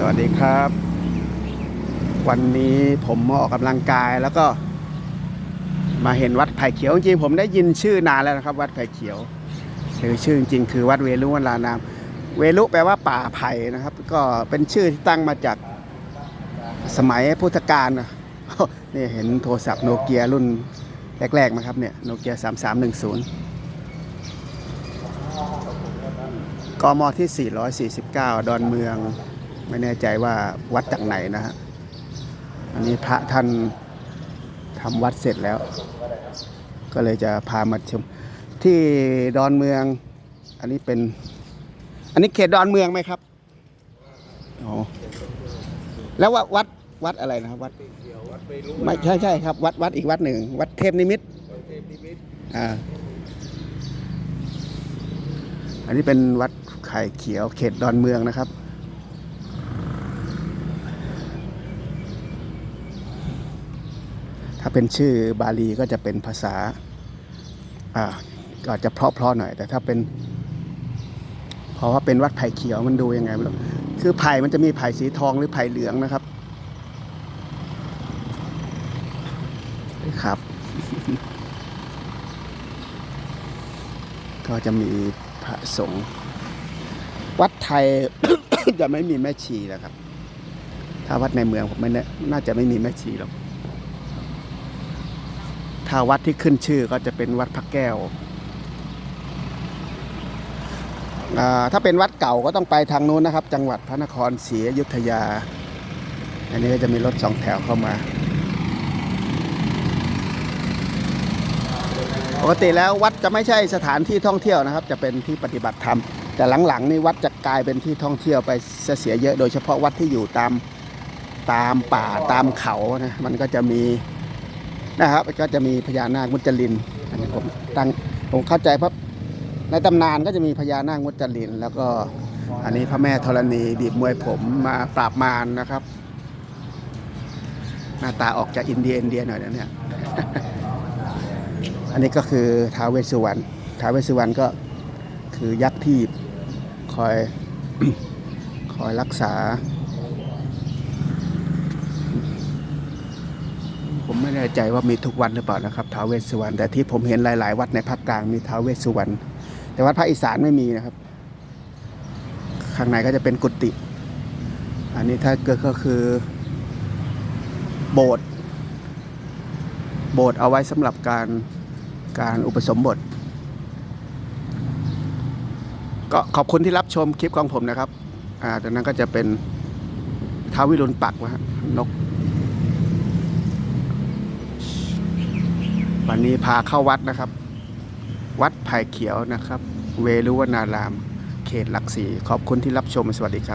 สวัสดีครับ วันนี้ผมมาออกกำลังกายแล้วก็ มาเห็นวัดไผ่เขียวจริงผมได้ยินชื่อนานแล้วนะครับ วัดไผ่เขียวคือชื่อจริงคือวัดเวลุวนารานาม เวลุแปลว่าป่าไผ่นะครับ ก็เป็นชื่อที่ตั้งมาจากสมัยพุทธกาลนี่เห็นโทรศัพท์โนเกียรุ่นแรกๆไหมครับเนี่ยโนเกีย3310กมที่ 449 ดอนเมือง ไม่แน่ใจว่าวัดจากไหนนะฮะอันนี้พระท่านทำวัดเสร็จแล้ว ก็เลยจะพามาชม ที่ดอนเมือง อันนี้เป็น อันนี้เขตดอนเมืองไหมครับอ๋อแล้ววัดวัดวัดอะไรนะครับวัดไม่ใช่ใช่ครับ วัดวัดอีกวัดหนึ่ง วัดเทพนิมิตรอ่าอันนี้เป็นวัดไข่เขียวเขตดอนเมืองนะครับ ถ้าเป็นชื่อบาลีก็จะเป็นภาษาอ่าก็จะเพราะๆหน่อย แต่ถ้าเป็น เพราะว่าเป็นวัดไผ่เขียวมันดูยังไงไม่รู้คือไผ่มันจะมีไผ่สีทองหรือไผ่เหลืองนะครับครับ ก็จะมีพระสงฆ์วัดไทยจะไม่มีแม่ชีแล้วครับ ถ้าวัดในเมืองผมไม่แน่น่าจะไม่มีแม่ชีหรอก ถ้าวัดที่ขึ้นชื่อก็จะเป็นวัดพระแก้ว ถ้าเป็นวัดเก่าก็ต้องไปทางนู้นนะครับ จังหวัดพระนครศรีอยุธยา อันนี้ก็จะมีรถสองแถวเข้ามา ปกติแล้ววัดจะไม่ใช่สถานที่ท่องเที่ยวนะครับ จะเป็นที่ปฏิบัติธรรม แต่หลังๆนี่วัดจะกลายเป็นที่ท่องเที่ยวไปเสียเยอะ โดยเฉพาะวัดที่อยู่ตามตามป่าตามเขานะ มันก็จะมี นะครับก็จะมีพญานาคมุจลินอันนี้ผมตั้งผมเข้าใจเพราะในตำนานก็จะมีพญานาคมุจลิน แล้วก็อันนี้พระแม่ธรณีบีบมวยผมมาปราบมารนะครับ หน้าตาออกจากอินเดียอินเดียหน่อยนะเนี่ยอันนี้ก็คือท้าวเวสสุวรรณท้าวเวสสุวรรณก็คือยักษ์ที่คอยคอยรักษา ผมไม่ แน่ใจว่ามีทุกวันหรือเปล่านะครับท้าวเวสสุวรรณแต่ที่ผมเห็นหลาย ๆ วัดในภาคกลางมีท้าวเวสสุวรรณแต่วัดภาคอีสานไม่มีนะครับ ข้างในก็จะเป็นกุฏิอันนี้ถ้าเกิดก็คือ โบสถ์โบสถ์เอาไว้สำหรับการการอุปสมบท ก็ขอบคุณที่รับชมคลิปของผมนะครับอ่าจากนั้นก็จะเป็นท้าววิรุณปักนะฮะนก วันนี้พาเข้าวัดนะครับ วัดไผ่เขียวนะครับ เวรุวนาราม เขตหลักสี่ขอบคุณที่รับชมสวัสดีครับ